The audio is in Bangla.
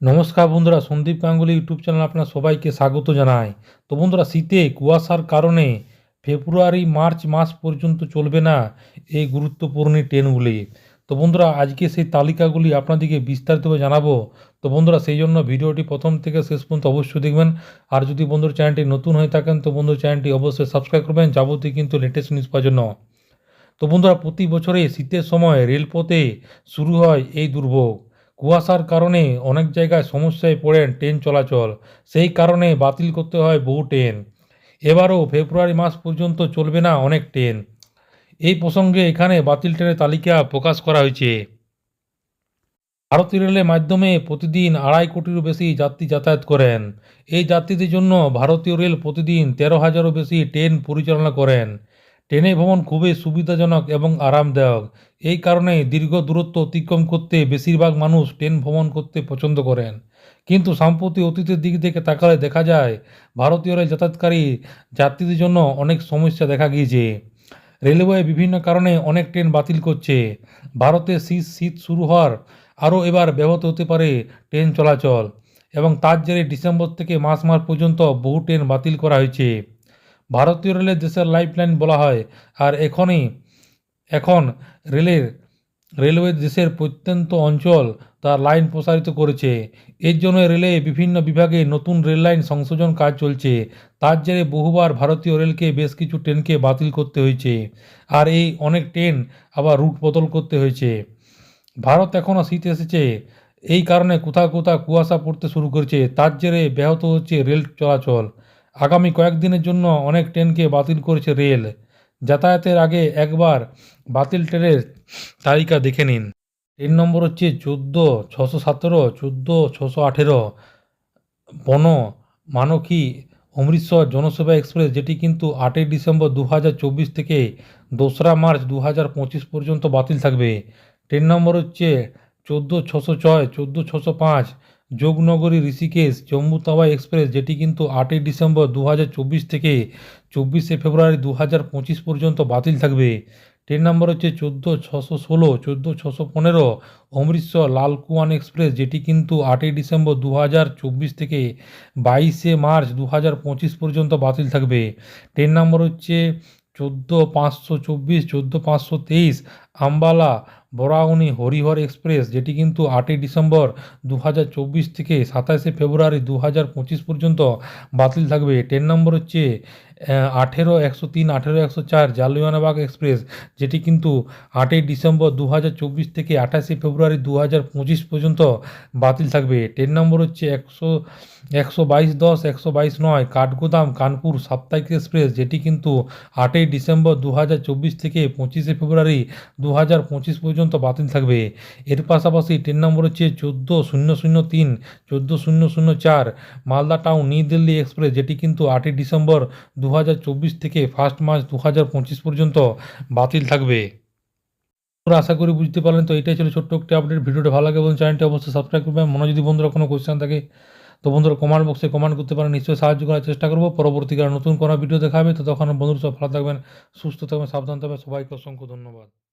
নমস্কার বন্ধুরা, সন্দীপ গাঙ্গুলি ইউটিউব চ্যানেল আপনার সবাইকে স্বাগত জানায় তো বন্ধুরা, শীতে কুয়াশার কারণে ফেব্রুয়ারি, মার্চ মাস পর্যন্ত চলবে না এই গুরুত্বপূর্ণ ট্রেনগুলি। তো বন্ধুরা, আজকে সেই তালিকাগুলি আপনাদেরকে বিস্তারিতভাবে জানাব। তো বন্ধুরা, সেই জন্য ভিডিওটি প্রথম থেকে শেষ পর্যন্ত অবশ্যই দেখবেন। আর যদি বন্ধুর চ্যানেলটি নতুন হয়ে থাকেন, তো বন্ধুর চ্যানেলটি অবশ্যই সাবস্ক্রাইব করবেন, যাবতীয় কিন্তু লেটেস্ট নিউজ পাওয়ার জন্য। তো বন্ধুরা, প্রতি বছরে শীতের সময় রেলপথে শুরু হয় এই দুর্ভোগ। কুয়াশার কারণে অনেক জায়গায় সমস্যায় পড়েন ট্রেন চলাচল। সেই কারণে বাতিল করতে হয় বহু ট্রেন। এবারও ফেব্রুয়ারি মাস পর্যন্ত চলবে না অনেক ট্রেন। এই প্রসঙ্গে এখানে বাতিল ট্রেনের তালিকা প্রকাশ করা হয়েছে। ভারতীয় রেলের মাধ্যমে প্রতিদিন আড়াই কোটিরও বেশি যাত্রী যাতায়াত করেন। এই যাত্রীদের জন্য ভারতীয় রেল প্রতিদিন তেরো হাজারও বেশি ট্রেন পরিচালনা করেন। ট্রেনে ভ্রমণ খুবই সুবিধাজনক এবং আরামদায়ক। এই কারণে দীর্ঘ দূরত্ব অতিক্রম করতে বেশিরভাগ মানুষ ট্রেন ভ্রমণ করতে পছন্দ করেন। কিন্তু সাম্প্রতিক অতীতের দিক থেকে তাকালে দেখা যায় ভারতীয় রেল যাতায়াতকারী যাত্রীদের জন্য অনেক সমস্যা দেখা গিয়েছে। রেলওয়ে বিভিন্ন কারণে অনেক ট্রেন বাতিল করছে। ভারতে শীত শীত শুরু হওয়ার আরও এবার ব্যাহত হতে পারে ট্রেন চলাচল এবং তার জেরে ডিসেম্বর থেকে মাস মাস পর্যন্ত বহু ট্রেন বাতিল করা হয়েছে। ভারতীয় রেলের দেশের লাইফলাইন বলা হয়। আর এখনই, এখন রেলের, রেলওয়ে দেশের প্রত্যন্ত অঞ্চল তার লাইন প্রসারিত করেছে। এর জন্য রেলে বিভিন্ন বিভাগে নতুন রেল লাইন সংশোধন কাজ চলছে। তার জেরে বহুবার ভারতীয় রেলকে বেশ কিছু ট্রেনকে বাতিল করতে হয়েছে। আর এই অনেক ট্রেন আবার রুট বদল করতে হয়েছে। ভারত এখনও শীত এসেছে। এই কারণে কোথাও কোথাও কুয়াশা পড়তে শুরু করেছে। তার জেরে ব্যাহত হচ্ছে রেল চলাচল। আগামী কয়েকদিনের জন্য অনেক ট্রেনকে বাতিল করেছে রেল। যাতায়াতের আগে একবার বাতিল ট্রেনের তালিকা দেখে নিন। ট্রেন নম্বর হচ্ছে চোদ্দ ছশো সতেরো, চোদ্দ ছশো আঠেরো বন মানকী, অমৃতসর জনসেবা এক্সপ্রেস, যেটি কিন্তু আটই ডিসেম্বর দু হাজার চব্বিশ থেকে দোসরা মার্চ দু হাজার পঁচিশ পর্যন্ত বাতিল থাকবে। ট্রেন নম্বর হচ্ছে চোদ্দ ছশো ছয়, চোদ্দ ছশো পাঁচ যোগনগরী ঋষিকেশ জম্মু তাওয়া এক্সপ্রেস, যেটি কিন্তু আটই ডিসেম্বর দু হাজার চব্বিশ থেকে চব্বিশে ফেব্রুয়ারি দু হাজার পঁচিশ পর্যন্ত বাতিল থাকবে। ট্রেন নম্বর হচ্ছে চোদ্দ ছশো ষোলো, চোদ্দ ছশো পনেরো, অমৃতসর লালকুয়ান এক্সপ্রেস, যেটি কিন্তু আটই ডিসেম্বর দু হাজার চব্বিশ থেকে বাইশে মার্চ দু হাজার পঁচিশ পর্যন্ত বাতিল থাকবে। ট্রেন নম্বর হচ্ছে চোদ্দ পাঁচশো চব্বিশ, চোদ্দ পাঁচশো তেইশ আম্বালা বরাউনি হরিহর এক্সপ্রেস, যেটি কিন্তু আটই ডিসেম্বর দু হাজার চব্বিশ থেকে সাতাশে ফেব্রুয়ারি দু হাজার পঁচিশ পর্যন্ত বাতিল থাকবে। ট্রেন নম্বর হচ্ছে আঠেরো একশো তিন, আঠেরো একশো চার জালিয়ানবাগ এক্সপ্রেস, যেটি কিন্তু আটই ডিসেম্বর দু হাজার চব্বিশ থেকে আঠাশে ফেব্রুয়ারি দু হাজার পঁচিশ পর্যন্ত বাতিল থাকবে। ট্রেন নম্বর হচ্ছে একশো একশো বাইশ দশ, একশো বাইশ নয়, কাঠগোদাম কানপুর সাপ্তাহিক এক্সপ্রেস, যেটি কিন্তু আটই ডিসেম্বর দু হাজার চব্বিশ থেকে পঁচিশে ফেব্রুয়ারি দু হাজার পঁচিশ পর্যন্ত বাতিল থাকবে। এর পাশাপাশি ট্রেন নম্বর হচ্ছে চোদ্দ শূন্য শূন্য তিন, চোদ্দ শূন্য শূন্য চার, Malda town, New Delhi express, যেটি কিন্তু আটই ডিসেম্বর দু হাজার চব্বিশ থেকে ফার্স্ট মার্চ দু হাজার পঁচিশ পর্যন্ত বাতিল থাকবে। আশা করি বুঝতে পারলেন। তো এটাই ছিল ছোট্ট একটি আপডেট ভিডিওটা ভালো লাগে এবং চ্যানেলটি অবশ্যই সাবস্ক্রাইব করবেন। মনে যদি বন্ধুরা কোনো কোয়েশ্চেন থাকে, তো বন্ধুরা কমেন্ট বক্সে কমেন্ট করতে পারেন। নিশ্চয়ই সাহায্য করার চেষ্টা করব। পরবর্তীকালে নতুন কোনো ভিডিও দেখাবে। তো তখন বন্ধুরা সব ভালো থাকবেন, সুস্থ থাকবেন, সাবধান থাকবেন। সবাইকে অসংখ্য ধন্যবাদ।